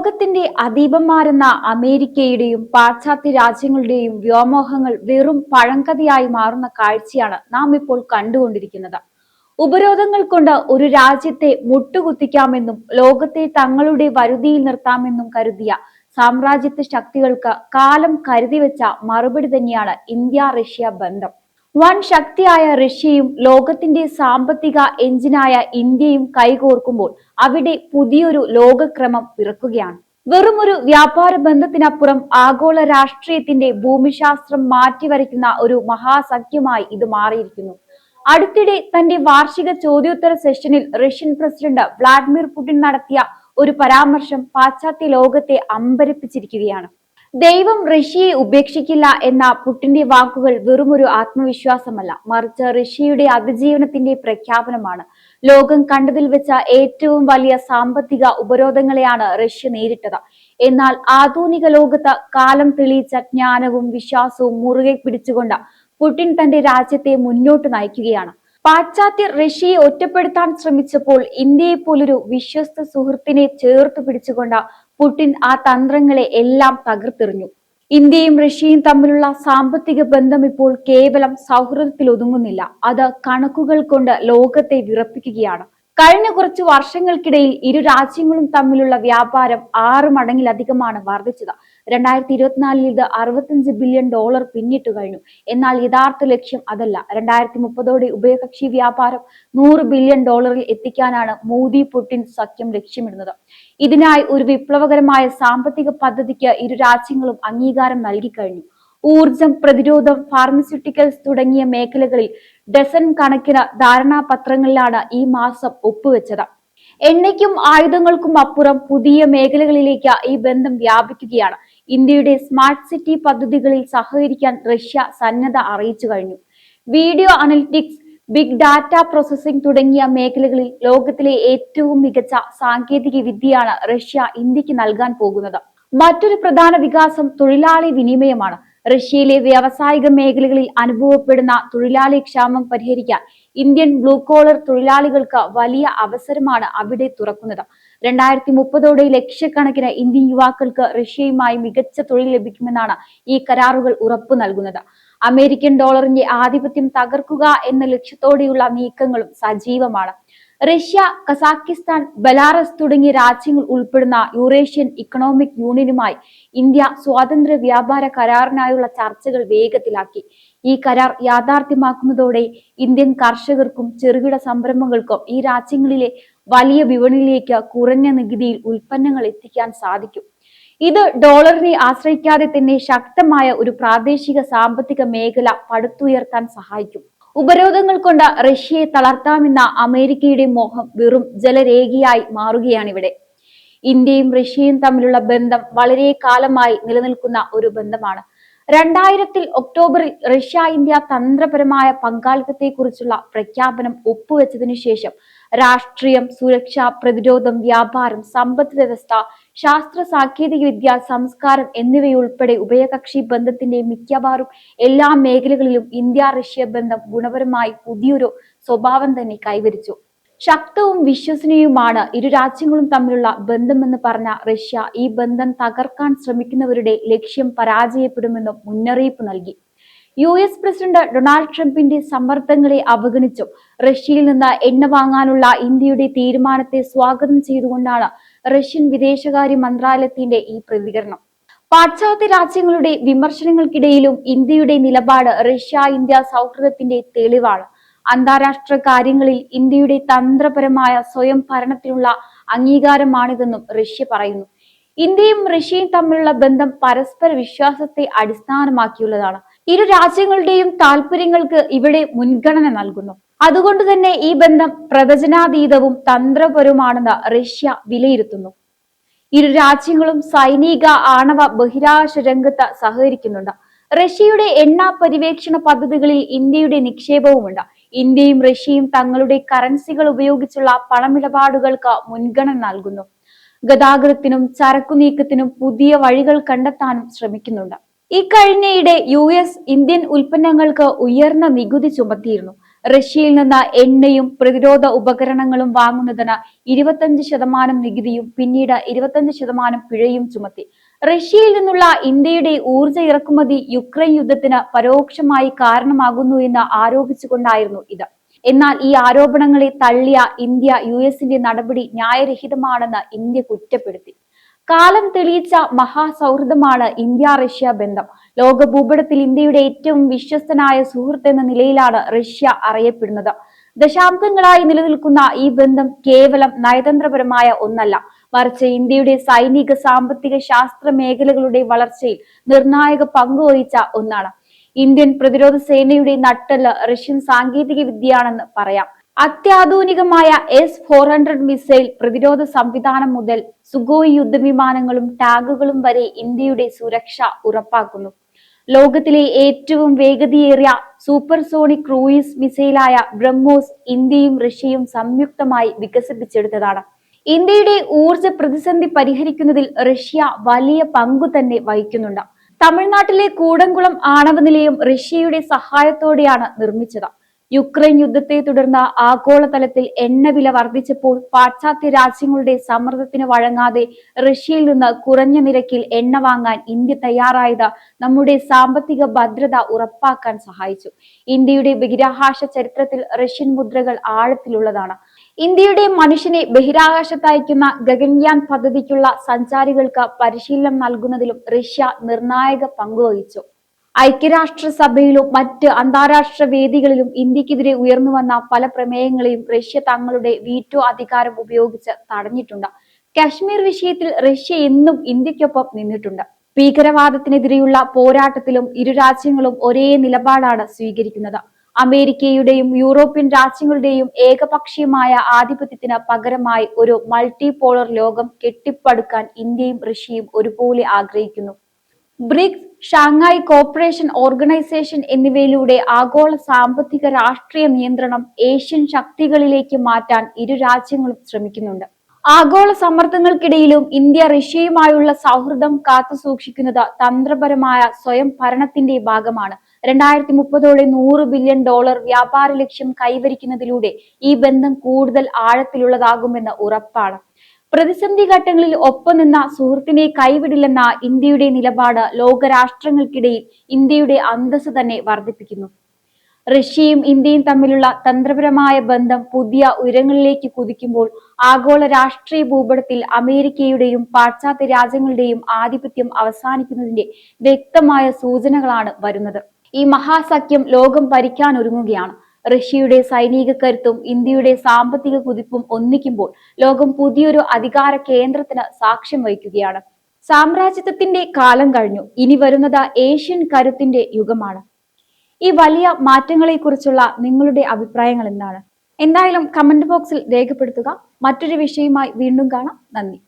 ലോകത്തിന്റെ അതീപന്മാരെന്ന അമേരിക്കയുടെയും പാശ്ചാത്യ രാജ്യങ്ങളുടെയും വ്യോമോഹങ്ങൾ വെറും പഴങ്കഥയായി മാറുന്ന കാഴ്ചയാണ് നാം ഇപ്പോൾ കണ്ടുകൊണ്ടിരിക്കുന്നത്. ഉപരോധങ്ങൾ കൊണ്ട് ഒരു രാജ്യത്തെ മുട്ടുകുത്തിക്കാമെന്നും ലോകത്തെ തങ്ങളുടെ വരുതിയിൽ നിർത്താമെന്നും കരുതിയ സാമ്രാജ്യത്വ ശക്തികൾക്ക് കാലം കരുതി വെച്ച മറുപടി തന്നെയാണ് ഇന്ത്യ റഷ്യ ബന്ധം. വൻ ശക്തിയായ റഷ്യയും ലോകത്തിന്റെ സാമ്പത്തിക എഞ്ചിനായ ഇന്ത്യയും കൈകോർക്കുമ്പോൾ അവിടെ പുതിയൊരു ലോകക്രമം പിറക്കുകയാണ്. വെറുമൊരു വ്യാപാര ബന്ധത്തിനപ്പുറം ആഗോള രാഷ്ട്രീയത്തിന്റെ ഭൂമിശാസ്ത്രം മാറ്റിവരയ്ക്കുന്ന ഒരു മഹാസഖ്യമായി ഇത് മാറിയിരിക്കുന്നു. അടുത്തിടെ തന്റെ വാർഷിക ചോദ്യോത്തര സെഷനിൽ റഷ്യൻ പ്രസിഡന്റ് വ്ളാഡിമിർ പുടിൻ നടത്തിയ ഒരു പരാമർശം പാശ്ചാത്യ ലോകത്തെ അമ്പരപ്പിച്ചിരിക്കുകയാണ്. ദൈവം ഋഷിയെ ഉപേക്ഷിക്കില്ല എന്ന പുട്ടിന്റെ വാക്കുകൾ വെറുമൊരു ആത്മവിശ്വാസമല്ല. മറിച്ച് ഋഷിയുടെ അതിജീവനത്തിന്റെ പ്രഖ്യാപനമാണ്. ലോകം കണ്ടതിൽ വെച്ച ഏറ്റവും വലിയ സാമ്പത്തിക ഉപരോധങ്ങളെയാണ് റഷ്യ നേരിട്ടത്. എന്നാൽ ആധുനിക ലോകത്ത് കാലം തെളിയിച്ച ജ്ഞാനവും വിശ്വാസവും മുറുകെ പിടിച്ചുകൊണ്ട് പുടിൻ തന്റെ രാജ്യത്തെ മുന്നോട്ട് നയിക്കുകയാണ്. പാശ്ചാത്യ റഷ്യയെ ഒറ്റപ്പെടുത്താൻ ശ്രമിച്ചപ്പോൾ ഇന്ത്യയെ പോലൊരു വിശ്വസ്ത സുഹൃത്തിനെ ചേർത്ത് പിടിച്ചുകൊണ്ട് പുടിൻ ആ തന്ത്രങ്ങളെ എല്ലാം തകർത്തെറിഞ്ഞു. ഇന്ത്യയും റഷ്യയും തമ്മിലുള്ള സാമ്പത്തിക ബന്ധം ഇപ്പോൾ കേവലം സൗഹൃദത്തിൽ ഒതുങ്ങുന്നില്ല അത് കണക്കുകൾ കൊണ്ട് ലോകത്തെ വിറപ്പിക്കുകയാണ്. കഴിഞ്ഞ കുറച്ച് വർഷങ്ങൾക്കിടയിൽ ഇരു രാജ്യങ്ങളും തമ്മിലുള്ള വ്യാപാരം ആറ് മടങ്ങിലധികമാണ് വർദ്ധിച്ചത്. രണ്ടായിരത്തി ഇരുപത്തിനാലിൽ ഇത് അറുപത്തിയഞ്ച് ബില്യൺ ഡോളർ പിന്നിട്ട് കഴിഞ്ഞു. എന്നാൽ യഥാർത്ഥ ലക്ഷ്യം അതല്ല. രണ്ടായിരത്തി മുപ്പതോടെ ഉഭയകക്ഷി വ്യാപാരം നൂറ് ബില്യൺ ഡോളറിൽ എത്തിക്കാനാണ് മോദി പുടിൻ സഖ്യം ലക്ഷ്യമിടുന്നത്. ഇതിനായി ഒരു വിപ്ലവകരമായ സാമ്പത്തിക പദ്ധതിക്ക് ഇരു രാജ്യങ്ങളും അംഗീകാരം നൽകിക്കഴിഞ്ഞു ഊർജം പ്രതിരോധം ഫാർമസ്യൂട്ടിക്കൽസ് തുടങ്ങിയ മേഖലകളിൽ ഡസൻ കണക്കിന് ധാരണാപത്രങ്ങളിലാണ് ഈ മാസം ഒപ്പുവെച്ചത്. എണ്ണയ്ക്കും ആയുധങ്ങൾക്കും അപ്പുറം പുതിയ മേഖലകളിലേക്ക് ഈ ബന്ധം വ്യാപിക്കുകയാണ്. ഇന്ത്യയുടെ സ്മാർട്ട് സിറ്റി പദ്ധതികളിൽ സഹകരിക്കാൻ റഷ്യ സന്നദ്ധ അറിയിച്ചു കഴിഞ്ഞു. Video analytics big data processing തുടങ്ങിയ മേഖലകളിൽ ലോകത്തിലെ ഏറ്റവും മികച്ച സാങ്കേതിക വിദ്യയാണ് റഷ്യ ഇന്ത്യയ്ക്ക് നൽകാൻ പോകുന്നത്. മറ്റൊരു പ്രധാന വികാസം തൊഴിലാളി വിനിമയമാണ്. റഷ്യയിലെ വ്യാവസായിക മേഖലകളിൽ അനുഭവപ്പെടുന്ന തൊഴിലാളി ക്ഷാമം പരിഹരിക്കാൻ ഇന്ത്യൻ ബ്ലൂ കോളർ തൊഴിലാളികൾക്ക് വലിയ അവസരമാണ് അവിടെ തുറക്കുന്നത്. രണ്ടായിരത്തി മുപ്പതോടെ ലക്ഷക്കണക്കിന് ഇന്ത്യൻ യുവാക്കൾക്ക് റഷ്യയുമായി മികച്ച തൊഴിൽ ലഭിക്കുമെന്നാണ് ഈ കരാറുകൾ ഉറപ്പു നൽകുന്നത്. അമേരിക്കൻ ഡോളറിന്റെ ആധിപത്യം തകർക്കുക എന്ന ലക്ഷ്യത്തോടെയുള്ള നീക്കങ്ങളും സജീവമാണ്. റഷ്യ കസാക്കിസ്ഥാൻ ബലാറസ് തുടങ്ങിയ രാജ്യങ്ങൾ ഉൾപ്പെടുന്ന യൂറേഷ്യൻ ഇക്കണോമിക് യൂണിയനുമായി ഇന്ത്യ സ്വാതന്ത്ര്യ വ്യാപാര കരാറിനായുള്ള ചർച്ചകൾ വേഗത്തിലാക്കി. ഈ കരാർ യാഥാർത്ഥ്യമാക്കുന്നതോടെ ഇന്ത്യൻ കർഷകർക്കും ചെറുകിട സംരംഭങ്ങൾക്കും ഈ രാജ്യങ്ങളിലെ വലിയ വിപണിയിലേക്ക് കുറഞ്ഞ നികുതിയിൽ ഉൽപ്പന്നങ്ങൾ എത്തിക്കാൻ സാധിക്കും. ഇത് ഡോളറിനെ ആശ്രയിക്കാതെ തന്നെ ശക്തമായ ഒരു പ്രാദേശിക സാമ്പത്തിക മേഖല പടുത്തുയർത്താൻ സഹായിക്കും. ഉപരോധങ്ങൾ കൊണ്ട് റഷ്യയെ തളർത്താമെന്ന അമേരിക്കയുടെ മോഹം വെറും ജലരേഖയായി മാറുകയാണിവിടെ. ഇന്ത്യയും റഷ്യയും തമ്മിലുള്ള ബന്ധം വളരെ കാലമായി നിലനിൽക്കുന്ന ഒരു ബന്ധമാണ്. രണ്ടായിരത്തിൽ ഒക്ടോബറിൽ റഷ്യ ഇന്ത്യ തന്ത്രപരമായ പങ്കാളിത്തത്തെക്കുറിച്ചുള്ള പ്രഖ്യാപനം ഒപ്പുവെച്ചതിനു ശേഷം രാഷ്ട്രീയം സുരക്ഷ പ്രതിരോധം വ്യാപാരം സമ്പദ് വ്യവസ്ഥ ശാസ്ത്ര സാങ്കേതിക വിദ്യ സംസ്കാരം എന്നിവയുൾപ്പെടെ ഉഭയകക്ഷി ബന്ധത്തിന്റെ മിക്കവാറും എല്ലാ മേഖലകളിലും ഇന്ത്യ റഷ്യ ബന്ധം ഗുണപരമായി പുതിയൊരു സ്വഭാവം തന്നെ കൈവരിച്ചു. ശക്തവും വിശ്വസനീയവുമാണ് ഇരു രാജ്യങ്ങളും തമ്മിലുള്ള ബന്ധമെന്ന് പറഞ്ഞ റഷ്യ ഈ ബന്ധം തകർക്കാൻ ശ്രമിക്കുന്നവരുടെ ലക്ഷ്യം പരാജയപ്പെടുമെന്നും മുന്നറിയിപ്പ് നൽകി. യു എസ് പ്രസിഡന്റ് ഡൊണാൾഡ് ട്രംപിന്റെ സമ്മർദ്ദങ്ങളെ അവഗണിച്ചും റഷ്യയിൽ നിന്ന് എണ്ണ വാങ്ങാനുള്ള ഇന്ത്യയുടെ തീരുമാനത്തെ സ്വാഗതം ചെയ്തുകൊണ്ടാണ് റഷ്യൻ വിദേശകാര്യ മന്ത്രാലയത്തിന്റെ ഈ പ്രതികരണം. പാശ്ചാത്യ രാജ്യങ്ങളുടെ വിമർശനങ്ങൾക്കിടയിലും ഇന്ത്യയുടെ നിലപാട് റഷ്യ ഇന്ത്യ സൗഹൃദത്തിന്റെ തെളിവാണ്. അന്താരാഷ്ട്ര കാര്യങ്ങളിൽ ഇന്ത്യയുടെ തന്ത്രപരമായ സ്വയം ഭരണത്തിനുള്ള അംഗീകാരമാണിതെന്നും റഷ്യ പറയുന്നു. ഇന്ത്യയും റഷ്യയും തമ്മിലുള്ള ബന്ധം പരസ്പര വിശ്വാസത്തെ അടിസ്ഥാനമാക്കിയുള്ളതാണ്. ഇരു രാജ്യങ്ങളുടെയും താല്പര്യങ്ങൾക്ക് ഇവിടെ മുൻഗണന നൽകുന്നു. അതുകൊണ്ട് തന്നെ ഈ ബന്ധം പ്രവചനാതീതവും തന്ത്രപരവുമാണെന്ന് റഷ്യ വിലയിരുത്തുന്നു. ഇരു രാജ്യങ്ങളും സൈനിക ആണവ ബഹിരാകാശ രംഗത്ത് സഹകരിക്കുന്നുണ്ട്. റഷ്യയുടെ എണ്ണ പര്യവേക്ഷണ പദ്ധതികളിൽ ഇന്ത്യയുടെ നിക്ഷേപവുമുണ്ട്. ഇന്ത്യയും റഷ്യയും തങ്ങളുടെ കറൻസികൾ ഉപയോഗിച്ചുള്ള പണമിടപാടുകൾക്ക് മുൻഗണന നൽകുന്നു. ഗതാഗതത്തിനും ചരക്കു നീക്കത്തിനും പുതിയ വഴികൾ കണ്ടെത്താനും ശ്രമിക്കുന്നുണ്ട്. ഇക്കഴിഞ്ഞയിടെ യു എസ് ഇന്ത്യൻ ഉൽപ്പന്നങ്ങൾക്ക് ഉയർന്ന നികുതി ചുമത്തിയിരുന്നു. റഷ്യയിൽ നിന്ന് എണ്ണയും പ്രതിരോധ ഉപകരണങ്ങളും വാങ്ങുന്നതിന് ഇരുപത്തഞ്ച് ശതമാനം നികുതിയും പിന്നീട് ഇരുപത്തഞ്ച് ശതമാനം പിഴയും ചുമത്തി. റഷ്യയിൽ നിന്നുള്ള ഇന്ത്യയുടെ ഊർജ ഇറക്കുമതി യുക്രൈൻ യുദ്ധത്തിന് പരോക്ഷമായി കാരണമാകുന്നു എന്ന് ആരോപിച്ചുകൊണ്ടായിരുന്നു ഇത്. എന്നാൽ ഈ ആരോപണങ്ങളെ തള്ളിയ ഇന്ത്യ യു എസിന്റെ നടപടി ന്യായരഹിതമാണെന്ന് ഇന്ത്യ കുറ്റപ്പെടുത്തി. കാലം തെളിയിച്ച മഹാസൗഹൃദമാണ് ഇന്ത്യ റഷ്യ ബന്ധം. ലോക ഭൂപടത്തിൽ ഇന്ത്യയുടെ ഏറ്റവും വിശ്വസ്തനായ സുഹൃത്ത് എന്ന നിലയിലാണ് റഷ്യ അറിയപ്പെടുന്നത്. ദശാബ്ദങ്ങളായി നിലനിൽക്കുന്ന ഈ ബന്ധം കേവലം നയതന്ത്രപരമായ ഒന്നല്ല. മറിച്ച് ഇന്ത്യയുടെ സൈനിക സാമ്പത്തിക ശാസ്ത്ര മേഖലകളുടെ വളർച്ചയിൽ നിർണായക പങ്ക് വഹിച്ച ഒന്നാണ്. ഇന്ത്യൻ പ്രതിരോധ സേനയുടെ നട്ടൽ റഷ്യൻ സാങ്കേതിക വിദ്യയാണെന്ന് പറയാം. അത്യാധുനികമായ എസ് ഫോർ ഹൺഡ്രഡ് മിസൈൽ പ്രതിരോധ സംവിധാനം മുതൽ സുഗോയ് യുദ്ധവിമാനങ്ങളും ടാഗുകളും വരെ ഇന്ത്യയുടെ സുരക്ഷ ഉറപ്പാക്കുന്നു. ലോകത്തിലെ ഏറ്റവും വേഗതയേറിയ സൂപ്പർസോണിക് ക്രൂയിസ് മിസൈലായ ബ്രഹ്മോസ് ഇന്ത്യയും റഷ്യയും സംയുക്തമായി വികസിപ്പിച്ചെടുത്തതാണ്. ഇന്ത്യയുടെ ഊർജ പ്രതിസന്ധി പരിഹരിക്കുന്നതിൽ റഷ്യ വലിയ പങ്കു തന്നെ വഹിക്കുന്നുണ്ട്. തമിഴ്നാട്ടിലെ കൂടംകുളം ആണവ നിലയം റഷ്യയുടെ സഹായത്തോടെയാണ് നിർമ്മിച്ചത്. യുക്രൈൻ യുദ്ധത്തെ തുടർന്ന് ആഗോളതലത്തിൽ എണ്ണവില വർദ്ധിച്ചപ്പോൾ പാശ്ചാത്യ രാജ്യങ്ങളുടെ സമ്മർദ്ദത്തിന് വഴങ്ങാതെ റഷ്യയിൽ നിന്ന് കുറഞ്ഞ നിരക്കിൽ എണ്ണ വാങ്ങാൻ ഇന്ത്യ തയ്യാറായത് നമ്മുടെ സാമ്പത്തിക ഭദ്രത ഉറപ്പാക്കാൻ സഹായിച്ചു. ഇന്ത്യയുടെ ബഹിരാകാശ ചരിത്രത്തിൽ റഷ്യൻ മുദ്രകൾ ആഴത്തിലുള്ളതാണ്. ഇന്ത്യയുടെ മനുഷ്യനെ ബഹിരാകാശത്ത് അയക്കുന്ന ഗഗൻയാൻ പദ്ധതിക്കുള്ള സഞ്ചാരികൾക്ക് പരിശീലനം നൽകുന്നതിലും റഷ്യ നിർണായക പങ്കുവഹിച്ചു. ഐക്യരാഷ്ട്രസഭയിലും മറ്റ് അന്താരാഷ്ട്ര വേദികളിലും ഇന്ത്യക്കെതിരെ ഉയർന്നു വന്ന പല പ്രമേയങ്ങളെയും റഷ്യ തങ്ങളുടെ വീറ്റോ അധികാരം ഉപയോഗിച്ച് തടഞ്ഞിട്ടുണ്ട്. കശ്മീർ വിഷയത്തിൽ റഷ്യ എന്നും ഇന്ത്യക്കൊപ്പം നിന്നിട്ടുണ്ട്. ഭീകരവാദത്തിനെതിരെയുള്ള പോരാട്ടത്തിലും ഇരു രാജ്യങ്ങളും ഒരേ നിലപാടാണ് സ്വീകരിക്കുന്നത്. അമേരിക്കയുടെയും യൂറോപ്യൻ രാജ്യങ്ങളുടെയും ഏകപക്ഷീയമായ ആധിപത്യത്തിന് പകരമായി ഒരു മൾട്ടിപോളർ ലോകം കെട്ടിപ്പടുക്കാൻ ഇന്ത്യയും റഷ്യയും ഒരുപോലെ ആഗ്രഹിക്കുന്നു. ബ്രിക്സ് ഷാങ്ഹായ് കോപ്പറേഷൻ ഓർഗനൈസേഷൻ എന്നിവയിലൂടെ ആഗോള സാമ്പത്തിക രാഷ്ട്രീയ നിയന്ത്രണം ഏഷ്യൻ ശക്തികളിലേക്ക് മാറ്റാൻ ഇരു രാജ്യങ്ങളും ശ്രമിക്കുന്നുണ്ട്. ആഗോള സമ്മർദ്ദങ്ങൾക്കിടയിലും ഇന്ത്യ റഷ്യയുമായുള്ള സൗഹൃദം കാത്തുസൂക്ഷിക്കുന്നത് തന്ത്രപരമായ സ്വയം ഭരണത്തിന്റെ ഭാഗമാണ്. രണ്ടായിരത്തി മുപ്പതോടെ നൂറ് ബില്യൺ ഡോളർ വ്യാപാര ലക്ഷ്യം കൈവരിക്കുന്നതിലൂടെ ഈ ബന്ധം കൂടുതൽ ആഴത്തിലുള്ളതാകുമെന്ന് ഉറപ്പാണ്. പ്രതിസന്ധി ഘട്ടങ്ങളിൽ ഒപ്പം നിന്ന സുഹൃത്തിനെ കൈവിടില്ലെന്ന ഇന്ത്യയുടെ നിലപാട് ലോകരാഷ്ട്രങ്ങൾക്കിടയിൽ ഇന്ത്യയുടെ അന്തസ് തന്നെ വർദ്ധിപ്പിക്കുന്നു. റഷ്യയും ഇന്ത്യയും തമ്മിലുള്ള തന്ത്രപരമായ ബന്ധം പുതിയ ഉയരങ്ങളിലേക്ക് കുതിക്കുമ്പോൾ ആഗോള രാഷ്ട്രീയ ഭൂപടത്തിൽ അമേരിക്കയുടെയും പാശ്ചാത്യ രാജ്യങ്ങളുടെയും ആധിപത്യം അവസാനിക്കുന്നതിന്റെ വ്യക്തമായ സൂചനകളാണ് വരുന്നത്. ഈ മഹാസഖ്യം ലോകം ഭരിക്കാൻ ഒരുങ്ങുകയാണ്. റഷ്യയുടെ സൈനിക കരുത്തും ഇന്ത്യയുടെ സാമ്പത്തിക കുതിപ്പും ഒന്നിക്കുമ്പോൾ ലോകം പുതിയൊരു അധികാര കേന്ദ്രത്തിന് സാക്ഷ്യം വഹിക്കുകയാണ്. സാമ്രാജ്യത്വത്തിന്റെ കാലം കഴിഞ്ഞു. ഇനി വരുന്നത് ഏഷ്യൻ കരുത്തിന്റെ യുഗമാണ്. ഈ വലിയ മാറ്റങ്ങളെക്കുറിച്ചുള്ള നിങ്ങളുടെ അഭിപ്രായങ്ങൾ എന്താണ്? എന്തായാലും കമന്റ് ബോക്സിൽ രേഖപ്പെടുത്തുക. മറ്റൊരു വിഷയവുമായി വീണ്ടും കാണാം. നന്ദി.